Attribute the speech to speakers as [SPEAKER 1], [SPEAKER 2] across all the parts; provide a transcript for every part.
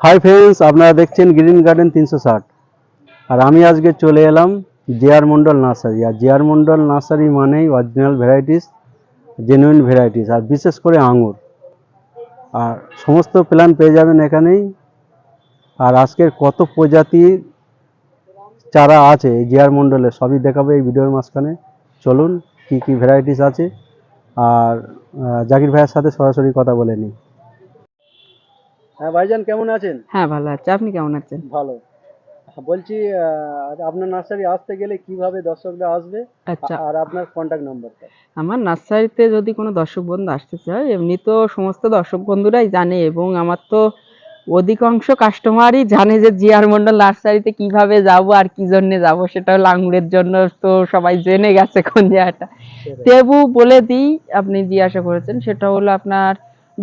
[SPEAKER 1] Hi friends আপনারা দেখছেন green garden তিনশো ষাট। আর আমি আজকে চলে এলাম জেআর মন্ডল নার্সারি। আর জেআর মন্ডল নার্সারি মানেই অরিজিনাল ভ্যারাইটিস জেনুইন ভ্যারাইটিস আর বিশেষ করে আঙুর আর সমস্ত প্ল্যান পেয়ে যাবেন এখানেই। আর আজকের কত প্রজাতির চারা আছে জেআর মন্ডলে সবই দেখাবো এই ভিডিওর মাঝখানে। চলুন কি কি ভ্যারাইটিস আছে। আর জাকির ভাইয়ের সাথে সরাসরি কথা বলে নিই। হ্যাঁ ভাইজান কেমন আছেন?
[SPEAKER 2] হ্যাঁ ভালো আছে। আপনি কেমন আছেন?
[SPEAKER 1] ভালো। বলছি আপনার নার্সারি আসতে গেলে কীভাবে দর্শকরা আসবে?
[SPEAKER 2] আচ্ছা।
[SPEAKER 1] আর আপনার কন্ট্যাক্ট নাম্বারটা
[SPEAKER 2] আমার নার্সারিতে যদি কোনো দর্শক বন্ধু আসতে চায় এমনি তো সমস্ত দর্শক বন্ধুরাই জানে এবং আমার তো অধিকাংশ কাস্টমারই জানে যে জিআর মন্ডল নার্সারিতে কীভাবে যাব আর কি জন্য যাব। সেটা হলো আঙুরের জন্য তো সবাই জেনে গেছে কোন জায়গাটা তেবু বলে দিই আপনি জিজ্ঞাসা করেছেন সেটা হলো আপনার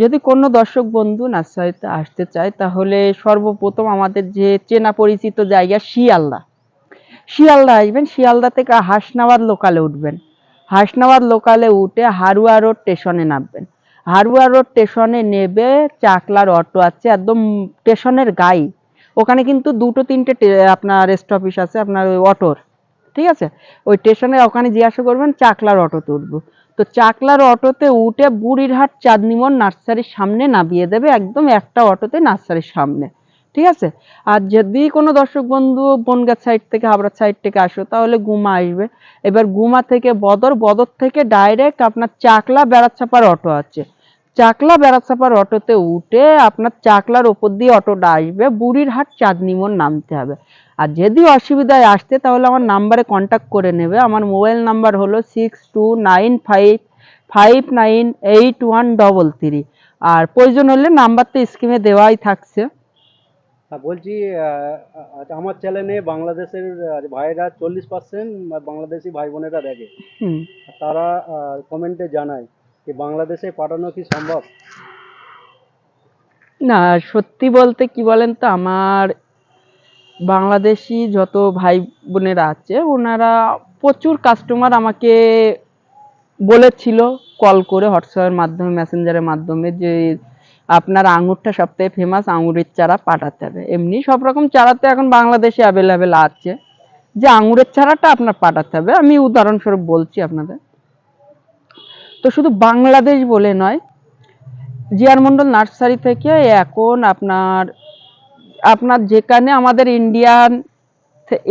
[SPEAKER 2] যদি কোনো দর্শক বন্ধু নার্সারিতে আসতে চায়, তাহলে সর্বপ্রথম আমাদের যে চেনা পরিচিত জায়গা শিয়ালদা। শিয়ালদা আসবেন, শিয়ালদা থেকে হাসনাবাদ লোকালে উঠবেন। হাসনাবাদ লোকালে উঠে হারুয়া রোড স্টেশনে নামবেন। হারুয়া রোড স্টেশনে নেবে চাকলার অটো আছে, একদম স্টেশনের গাই ওখানে কিন্তু দুটো, তিনটে আপনার স্টপিস আছে, আপনার ওই অটোর। ঠিক আছে? ওই স্টেশনে ওখানে জিজ্ঞাসা করবেন, চাকলার অটোতে উঠবো। তো চাকলার অটোতে উঠে বুড়িরহাট চাঁদনিমন নার্সারির সামনে নামিয়ে দেবে, একদম একটা অটোতে নার্সারির সামনে, ঠিক আছে? আর যদি কোনো দর্শক বন্ধু বনগাঁ সাইড থেকে, হাবড়া সাইড থেকে আসো, তাহলে গুমা আসবে। এবার গুমা থেকে বদর বদর থেকে ডাইরেক্ট আপনার চাকলা বেড়াচ্ছাপার অটো আছে। চাকলা বেড়াচ্ছাপার অটোতে উঠে আপনার চাকলার ওপর দিয়ে অটোটা আসবে বুড়ির বুড়িরহাট চাঁদনিমন নামতে হবে। আর যদি অসুবিধায় আসতে তাহলে আমার নাম্বারে কন্ট্যাক্ট করে নেবে। আমার মোবাইল নাম্বার হলো six two nine five five nine eight one double three আর প্রয়োজন হলে নাম্বার তো স্কিমে দেওয়াই থাকছে।
[SPEAKER 1] বলছি আচ্ছা, আমার চ্যানেলে বাংলাদেশের আহ, ভাইয়েরা চল্লিশ পার্সেন্ট বাংলাদেশি ভাই বোনেরা দেখে। তারা কমেন্টে জানায়। যে বাংলাদেশে পাঠানো কি সম্ভব?
[SPEAKER 2] না, সত্যি বলতে কি বলেন তো, আমার বাংলাদেশি যত ভাই বোনেরা আছে, ওনারা প্রচুর কাস্টমার আমাকে বলেছিল কল করে হোয়াটসঅ্যাপের মাধ্যমে মেসেঞ্জারের মাধ্যমে যে আপনার আঙুরটা সবথেকে ফেমাস আঙুরের চারা পাঠাতে হবে। এমনি সব রকম চারা তো এখন বাংলাদেশে অ্যাভেলেবেল আছে। যে আঙুরের চারাটা আপনার পাঠাতে হবে, আমি উদাহরণস্বরূপ বলছি আপনাদের। তো শুধু বাংলাদেশ বলে নয়, জিয়ার মন্ডল নার্সারি থেকে এখন আপনার আপনার যেখানে আমাদের ইন্ডিয়ান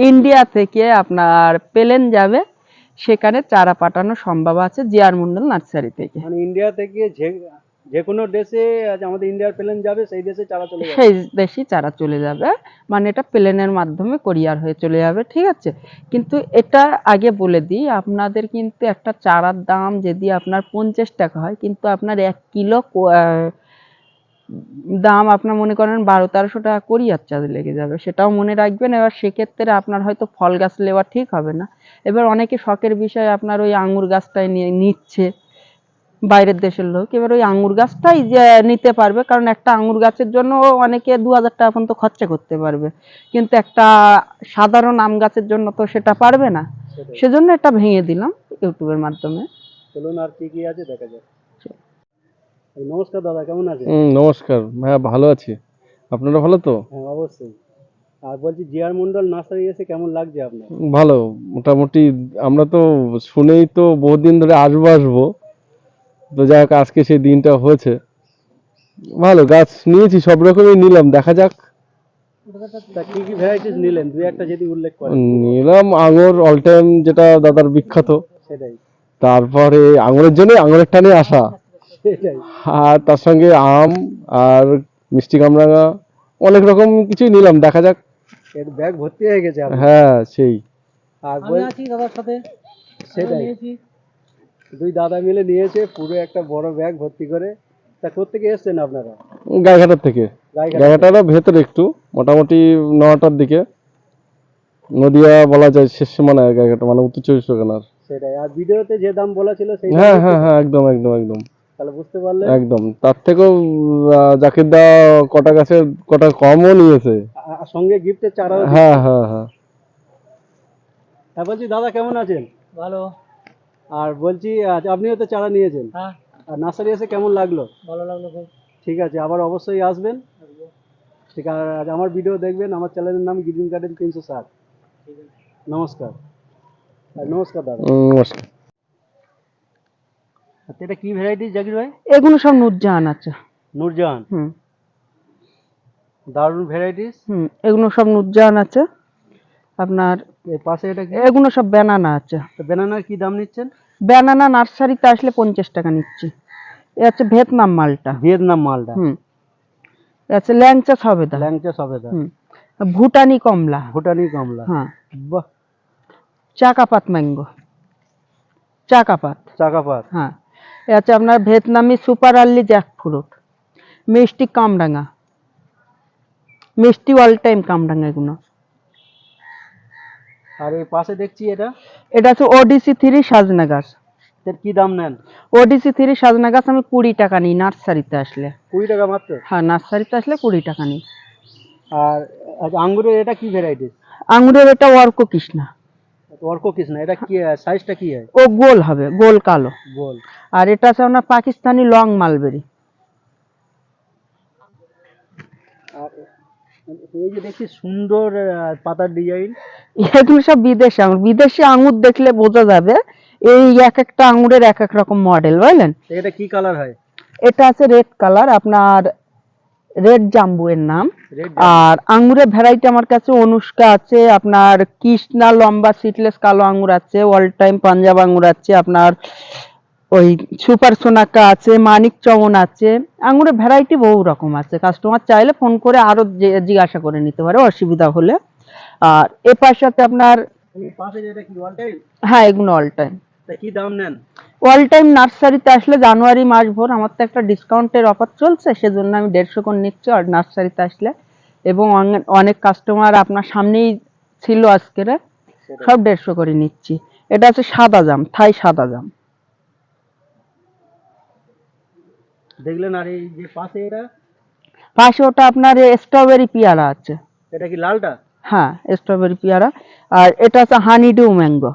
[SPEAKER 2] ইন্ডিয়া থেকে আপনার পেলেন যাবে, সেখানে চারা পাঠানো সম্ভব আছে জিআর মন্ডল নার্সারি থেকে।
[SPEAKER 1] মানে ইন্ডিয়া থেকে যে কোনো দেশে আমাদের ইন্ডিয়ার প্লেন যাবে, সেই দেশে চারা চলে যাবে।
[SPEAKER 2] সেই দেশই চারা চলে যাবে। মানে এটা প্লেনের মাধ্যমে কোরিয়ার হয়ে চলে যাবে, ঠিক আছে? কিন্তু এটা আগে বলে দিই, আপনাদের কিন্তু একটা চারার দাম যদি আপনার পঞ্চাশ টাকা হয়, কিন্তু আপনার এক কিলো দাম আপনার মনে করেন বারো তেরোশো টাকা কোরিয়ার চার্জ লেগে যাবে। সেটাও মনে রাখবেন। এবার সেক্ষেত্রে আপনার হয়তো ফল গাছ নেওয়া ঠিক হবে না। এবার অনেকে শখের বিষয়ে আপনার ওই আঙুর গাছটাই নিয়ে নিচ্ছে। বাইরের দেশের লোক। এবার ওই আঙুর গাছটাই যে নিতে পারবে কারণ একটা আঙুর গাছের জন্য অনেকে দু হাজার টাকা পর্যন্ত খরচা করতে পারবে। কিন্তু একটা সাধারণ আম গাছের জন্য তো সেটা পারবে না। সেজন্য এটা ভেঙে দিলাম ইউটিউবের মাধ্যমে।
[SPEAKER 1] চলুন আর কি কি আছে দেখা যাক। নমস্কার দাদা কেমন আছেন?
[SPEAKER 3] নমস্কার। হ্যাঁ ভালো আছি। আপনারা ভালো তো?
[SPEAKER 1] হ্যাঁ অবশ্যই। আর বলছি জিআর মন্ডল নার্সারি এসে কেমন লাগছে আপনার?
[SPEAKER 3] ভালো মোটামুটি আমরা তো শুনেই তো বহুদিন ধরে আসব আসব। তো যাই হোক আজকে সেই দিনটা হয়েছে। ভালো গাছ নিয়েছি সব রকমই নিলাম দেখা যাক।
[SPEAKER 1] তা কি কি ভ্যারাইটিস নিলেন? দুই একটা যদি উল্লেখ করেন।
[SPEAKER 3] নিলাম আঙুর অল টাইম যেটা দাদার বিখ্যাত। তারপরে আঙুরের জন্য আঙুরের টানে আসা।
[SPEAKER 1] সেটাই।
[SPEAKER 3] আর তার সঙ্গে আম আর মিষ্টি কামরাঙা অনেক রকম কিছুই নিলাম দেখা যাক।
[SPEAKER 1] ব্যাগ ভর্তি হয়ে গেছে
[SPEAKER 3] হ্যাঁ সেই।
[SPEAKER 1] আর
[SPEAKER 2] দাদার সাথে।
[SPEAKER 1] সেটাই। দুই দাদা মিলে নিয়েছে পুরো একটা বড় ব্যাগ ভর্তি করে। তা কোথেকে এসছেন আপনারা?
[SPEAKER 3] গায়েঘাটার থেকে। জায়গাটা ভেতরে একটু মোটামুটি নটার দিকে। নদিয়া বলা যায় শেষ সীমানায় জায়গাটা মানে উত্তর চব্বিশ পরগনার।
[SPEAKER 1] সেটাই। আর ভিডিওতে যে দাম বলা ছিল সেই
[SPEAKER 3] হ্যাঁ হ্যাঁ হ্যাঁ একদম একদম একদম।
[SPEAKER 1] তাহলে বুঝতে পারলেন।
[SPEAKER 3] একদম। তার থেকেও জাকির দা কটা গাছের কটা কমও নিয়েছে।
[SPEAKER 1] আর সঙ্গে গিফটের চারা।
[SPEAKER 3] হ্যাঁ হ্যাঁ হ্যাঁ।
[SPEAKER 1] হ্যাঁ বলছি দাদা কেমন আছেন?
[SPEAKER 2] ভালো।
[SPEAKER 1] আর বলছি আপনিও তো চারা নিয়েছেন।
[SPEAKER 2] হ্যাঁ।
[SPEAKER 1] আর নার্সারি এসে কেমন লাগল?
[SPEAKER 2] ভালো লাগল খুব।
[SPEAKER 1] ঠিক আছে আবার অবশ্যই আসবেন। ঠিক আছে আর আমার ভিডিও দেখবেন আমার চ্যানেলের নাম গ্রিন গার্ডেন তিনশো ষাট। নমস্কার। নমস্কার দাদা।
[SPEAKER 3] নমস্কার।
[SPEAKER 1] আচ্ছা এটা কি ভ্যারাইটি জাকির ভাই?
[SPEAKER 2] এগুলো সব নুরজাহান আছে।
[SPEAKER 1] নূরজাহান?
[SPEAKER 2] হুম।
[SPEAKER 1] দারুণ ভ্যারাইটিস
[SPEAKER 2] হুম এগুলো সব নুরজাহান আছে। আপনার
[SPEAKER 1] পাশে এটা
[SPEAKER 2] এগুলো সব ব্যানানা আছে।
[SPEAKER 1] ব্যানানার কি দাম নিচ্ছেন?
[SPEAKER 2] ব্যানানা নার্সারিতে আসলে পঞ্চাশ টাকা নিচ্ছি। এ হচ্ছে ভিয়েতনাম মালটা।
[SPEAKER 1] ভিয়েতনাম মালটা।
[SPEAKER 2] হুম। এ হচ্ছে ল্যাংচা সবেদা।
[SPEAKER 1] ল্যাংচা সবেদা।
[SPEAKER 2] হুম। ভুটানি কমলা।
[SPEAKER 1] ভুটানি কমলা।
[SPEAKER 2] হ্যাঁ।
[SPEAKER 1] বাহ।
[SPEAKER 2] চাকাপাত ম্যাঙ্গো। চাকাপাত।
[SPEAKER 1] চাকাপাত।
[SPEAKER 2] হ্যাঁ। এ হচ্ছে আপনার ভিয়েতনামি সুপার আর্লি জ্যাক ফ্রুট মিষ্টি কামরাঙা মিষ্টি অল টাইম কামরাঙা এগুলো।
[SPEAKER 1] আর এই পাশে দেখছি এটা?
[SPEAKER 2] এটা হচ্ছে ওডিসি থ্রি সাজনা গাছ।
[SPEAKER 1] এর কি দাম নেন?
[SPEAKER 2] ওডিসি থ্রি সাজনা গাছ আমি কুড়ি টাকা নিই নার্সারিতে আসলে।
[SPEAKER 1] কুড়ি টাকা মাত্র?
[SPEAKER 2] হ্যাঁ নার্সারিতে আসলে কুড়ি টাকা নিই।
[SPEAKER 1] আর আঙ্গুরের এটা কি ভ্যারাইটি
[SPEAKER 2] আঙুরের এটা অর্ক কৃষ্ণা।
[SPEAKER 1] অর্ক কৃষ্ণ এটা কি সাইজটা কি হয়?
[SPEAKER 2] ও গোল হবে গোল কালো।
[SPEAKER 1] বল
[SPEAKER 2] আর এটা আছে আপনার পাকিস্তানি লং মালবেরি।
[SPEAKER 1] এই যে দেখছি সুন্দর পাতার ডিজাইন
[SPEAKER 2] এগুলো সব বিদেশি আঙুর। বিদেশি আঙুর দেখলে বোঝা যাবে এই এক একটা আঙুরের এক এক রকম মডেল বুঝলেন?
[SPEAKER 1] এটা কি কালার হয়?
[SPEAKER 2] এটা আছে রেড কালার আপনার রেড জাম্বু এর নাম আর আঙ্গুরের ভ্যারাইটি আমার কাছে অনুষ্কা আছে আপনার কৃষ্ণা লম্বা সিটলেস কালো আঙ্গুর আছে অল টাইম পাঞ্জাব আঙ্গুর আছে আপনার ওই সুপার সোনাকা আছে মানিক চমন আছে আঙ্গুরের ভ্যারাইটি বহু রকম আছে। কাস্টমার চাইলে ফোন করে আরও জিজ্ঞাসা করে নিতে পারে অসুবিধা হলে। আর এ পাশে আছে আপনার হ্যাঁ এগুলো অল টাইম
[SPEAKER 1] কি দাম নেন?
[SPEAKER 2] অল টাইম নার্সারিতে আসলে জানুয়ারি মাস ভোর আমার তো একটা ডিসকাউন্টের অফার চলছে সেজন্য আমি দেড়শো করে নিচ্ছি আর নার্সারিতে আসলে। এবং অনেক কাস্টমার আপনার সামনেই ছিল আজকের সব দেড়শো করে নিচ্ছি। এটা হচ্ছে সাদা জাম থাই সাদা জাম।
[SPEAKER 1] দেখলেন আর এই যে পাশে এটা?
[SPEAKER 2] পাশে ওটা আপনার স্ট্রবেরি পেয়ারা আছে।
[SPEAKER 1] এটা কি লালটা?
[SPEAKER 2] হ্যাঁ স্ট্রবেরি পেয়ারা। আর এটা আছে honeydew mango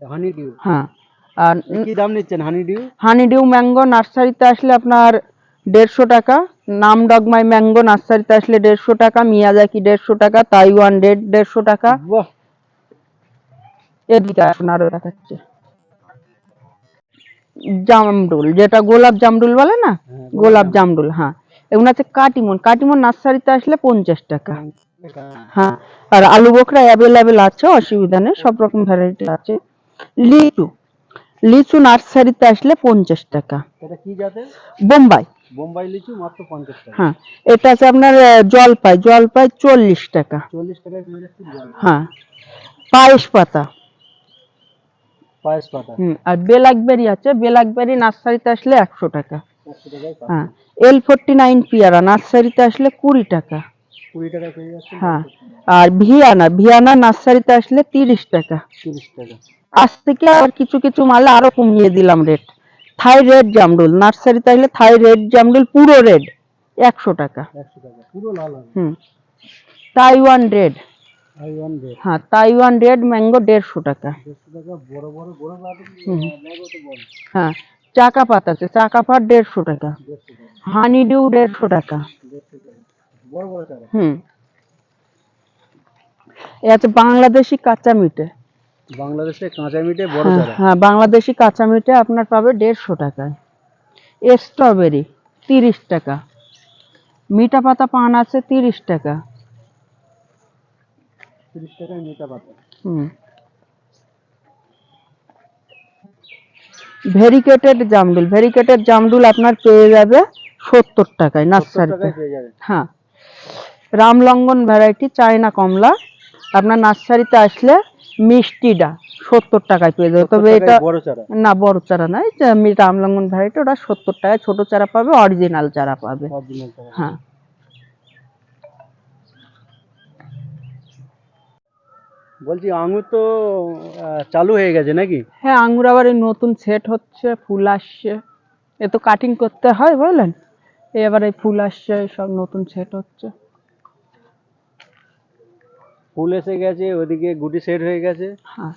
[SPEAKER 1] honeydew
[SPEAKER 2] হ্যাঁ। আর
[SPEAKER 1] কি দাম নিচ্ছেন honeydew
[SPEAKER 2] honeydew mango নার্সারিতে আসলে আপনার দেড়শো টাকা। নাম ডগমাই ম্যাঙ্গো নার্সারিতে আসলে দেড়শো টাকা মিয়াজাকি দেড়শো টাকা তাইওয়ান রেড দেড়শো টাকা। এদিকে আসুন আরও দেখাচ্ছে। জামরুল যেটা গোলাপ জামরুল বলে না? গোলাপ জামরুল। হ্যাঁ। এগুলো আছে কাটিমন। কাটিমন নার্সারিতে আসলে পঞ্চাশ টাকা। হ্যাঁ আর আলু বোখরা অ্যাভেলেবেল আছে অসুবিধা নেই সব রকম ভ্যারাইটি আছে। লিচু লিচু নার্সারিতে আসলে পঞ্চাশ টাকা। বোম্বাই।
[SPEAKER 1] বোম্বাই লিচু মাত্র পঞ্চাশ টাকা।
[SPEAKER 2] হ্যাঁ এটা আছে আপনার জলপাই। জলপাই চল্লিশ টাকা।
[SPEAKER 1] চল্লিশ।
[SPEAKER 2] হ্যাঁ পায়েস পাতা।
[SPEAKER 1] পায়েস পাতা।
[SPEAKER 2] আর বেলাকবেরি আছে বেলাকবেরি নার্সারিতে আসলে একশো টাকা। হ্যাঁ এল ফোরটি নাইন পিয়ারা নার্সারিতে আসলে কুড়ি টাকা। হ্যাঁ আর ভিয়ানা ভিয়ানা নার্সারিতে আসলে তিরিশ টাকা।
[SPEAKER 1] তিরিশ টাকা।
[SPEAKER 2] আজ থেকে আর কিছু কিছু মালে আরও কমিয়ে দিলাম রেট। থাই রেড জামরুল নার্সারিতে আসলে থাই রেড জামরুল পুরো রেড একশো টাকা।
[SPEAKER 1] একশো টাকা পুরো লাল
[SPEAKER 2] হুম তাইওয়ান
[SPEAKER 1] ওয়ান রেড।
[SPEAKER 2] হ্যাঁ তাইওয়ান রেড ম্যাঙ্গো দেড়শো টাকা।
[SPEAKER 1] দেড়শো টাকা বড় বড় বড় লাল
[SPEAKER 2] হুম।
[SPEAKER 1] তো বড়।
[SPEAKER 2] হ্যাঁ চাকা পাত আছে চাকা পাত দেড়শো টাকা। হানি ডিউ দেড়শো টাকা।
[SPEAKER 1] বড় বড় চারা
[SPEAKER 2] হুম। আছে বাংলাদেশি কাঁচা মিটে।
[SPEAKER 1] বাংলাদেশে কাঁচা মিটে বড়
[SPEAKER 2] হ্যাঁ, হ্যাঁ বাংলাদেশি কাঁচা মিটে আপনার পাবে দেড়শো টাকায়। স্ট্রবেরি তিরিশ টাকা। মিঠা পাতা পান আছে তিরিশ টাকা।
[SPEAKER 1] তিরিশ টাকায় পাতা
[SPEAKER 2] হুম। ভেরিকেটেড জামরুল। ভেরিকেটেড জামরুল আপনার পেয়ে যাবে সত্তর টাকায় নার্সারিতে। হ্যাঁ। রামলঙ্গন ভ্যারাইটি চায়না কমলা। আপনার নার্সারিতে আসলে মিষ্টিটা সত্তর টাকায় পেয়ে যাবে। তবে এটা না বড় চারা নয়। আমি রামলঙ্গন ভ্যারাইটি ওটা সত্তর টাকায় ছোট চারা পাবে অরিজিনাল চারা পাবে। হ্যাঁ।
[SPEAKER 1] বলছি আঙুর তো চালু হয়ে গেছে নাকি?
[SPEAKER 2] হ্যাঁ আঙ্গুর আবার এই নতুন সেট হচ্ছে ফুল আসছে। এ তো কাটিং করতে হয় বুঝলেন? এবার এই ফুল আসছে সব নতুন সেট হচ্ছে।
[SPEAKER 1] ফুল এসে গেছে ওদিকে গুটি সেট হয়ে গেছে।
[SPEAKER 2] হ্যাঁ।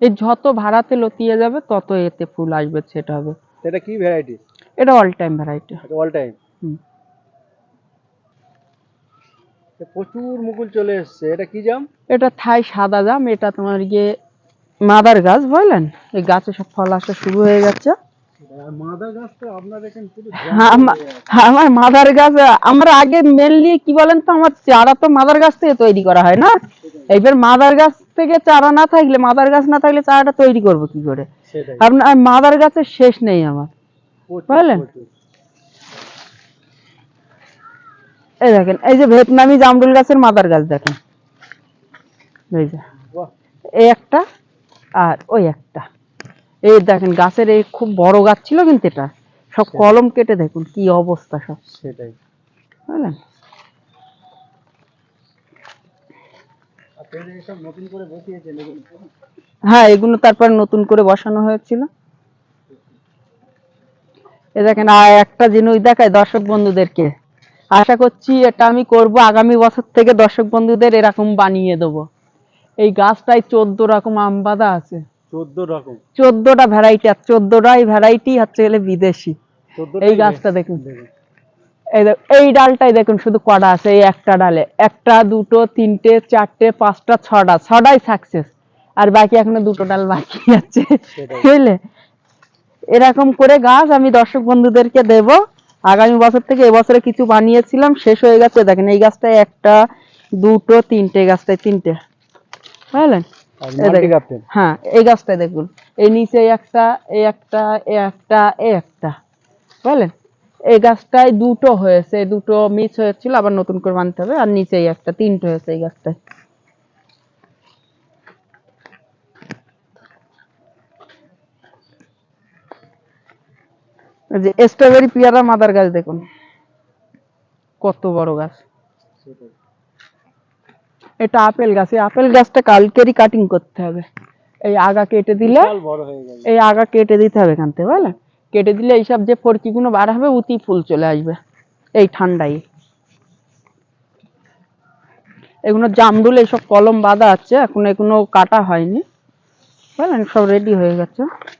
[SPEAKER 2] এই যত ভাড়াতে লতিয়ে যাবে তত এতে ফুল আসবে সেট হবে।
[SPEAKER 1] এটা কি ভ্যারাইটি
[SPEAKER 2] এটা all time variety
[SPEAKER 1] all time
[SPEAKER 2] হুম।
[SPEAKER 1] প্রচুর মুকুল চলে এসছে। এটা কি জাম?
[SPEAKER 2] এটা থাই সাদা জাম। এটা তোমার গিয়ে মাদার গাছ বুঝলেন? এই গাছে সব ফল আসা শুরু হয়ে যাচ্ছে। হ্যাঁ, আমা- আমার মাদার গাছ আমরা আগে মেনলি কি বলেন তো আমার চারা তো মাদার গাছ থেকে তৈরি করা হয় না? এইবার মাদার গাছ থেকে চারা না থাকলে মাদার গাছ না থাকলে চারাটা তৈরি করব কি করে? আপনার মাদার গাছের শেষ নেই আমার। বুঝলেন?
[SPEAKER 1] প্রচুর।
[SPEAKER 2] এই দেখেন এই যে ভিয়েতনামি জামরুল গাছের মাদার গাছ দেখেন। এই যে এই একটা আর ওই একটা। এই দেখেন গাছের এই খুব বড় গাছ ছিল কিন্তু এটা। সব কলম কেটে দেখুন কি অবস্থা সব।
[SPEAKER 1] সেটাই।
[SPEAKER 2] বুঝলেন? হ্যাঁ এগুলো তারপর নতুন করে বসানো হয়েছিল। এ দেখেন আর একটা জিনিস দেখায় দর্শক বন্ধুদেরকে। আশা করছি এটা আমি করব আগামী বছর থেকে দর্শক বন্ধুদের এরকম বানিয়ে দেবো। এই গাছটায় চোদ্দ রকম আম বাঁধা আছে।
[SPEAKER 1] চোদ্দ রকম?
[SPEAKER 2] চোদ্দটা ভ্যারাইটি আর চোদ্দটাই ভ্যারাইটি হচ্ছে গেলে বিদেশি। এই গাছটা দেখুন। এই এই ডালটাই দেখুন শুধু কটা আছে এই একটা ডালে। একটা দুটো তিনটে চারটে পাঁচটা ছটা ছটাই সাকসেস আর বাকি এখনও দুটো ডাল বাকি আছে। বুঝলে? এরকম করে গাছ আমি দর্শক বন্ধুদেরকে দেব। আগামী বছর থেকে এবছরে কিছু বানিয়েছিলাম শেষ হয়ে গেছে। দেখেন এই গাছটায় একটা দুটো তিনটে গাছটায় তিনটে। বুঝলেন? হ্যাঁ এই গাছটায় দেখুন। এই নিচে একটা এই একটা এই একটা এই একটা। বুঝলেন? এই গাছটায় দুটো হয়েছে দুটো মিস হয়েছিল আবার নতুন করে বানতে হবে। আর নিচে এই একটা তিনটে হয়েছে এই গাছটায়। যে স্ট্রবেরি পেয়ারা মাদার গাছ দেখুন। কত বড় গাছ। এটা আপেল গাছ। এই আপেল গাছটা কালকেরই কাটিং করতে হবে। এই আগা কেটে দিলে
[SPEAKER 1] হয়ে
[SPEAKER 2] এই আগা কেটে দিতে হবে এখান থেকে বুঝলেন কেটে দিলে এইসব যে ফরকিগুলো বার হবে উতি ফুল চলে আসবে। এই ঠান্ডায়। এগুলো জামরুল এইসব কলম বাঁধা আছে এখন এগুলো কাটা হয়নি। বুঝলেন? সব রেডি হয়ে গেছে
[SPEAKER 1] আর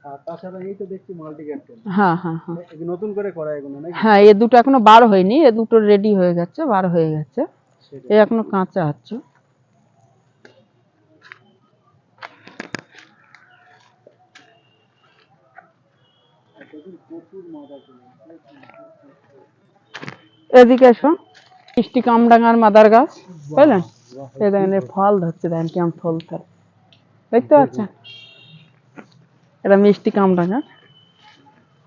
[SPEAKER 1] তাছাড়া এই তো দেখছি মাল্টি ক্যাপ্টেন
[SPEAKER 2] হ্যাঁ হ্যাঁ হ্যাঁ।
[SPEAKER 1] নতুন করে করা এগুলো
[SPEAKER 2] হ্যাঁ এ দুটো এখনও বার হয়নি এ দুটো রেডি হয়ে গেছে বার হয়ে গেছে। এ এখনও কাঁচা আছে। এদিকে মিষ্টি কামডাঙ্গার মাদার গাছ বুঝলেন দেখেন ফল ধরছে দেখেন কেমন ফল ধরে দেখতে পাচ্ছেন? এটা মিষ্টি কামডাঙ্গা।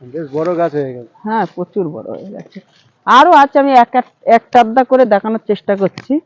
[SPEAKER 1] বেশ বড় গাছ হয়ে গেল।
[SPEAKER 2] হ্যাঁ প্রচুর বড় হয়ে গেছে। আরও আছে আমি এক এক- একটা আধটা করে দেখানোর চেষ্টা করছি।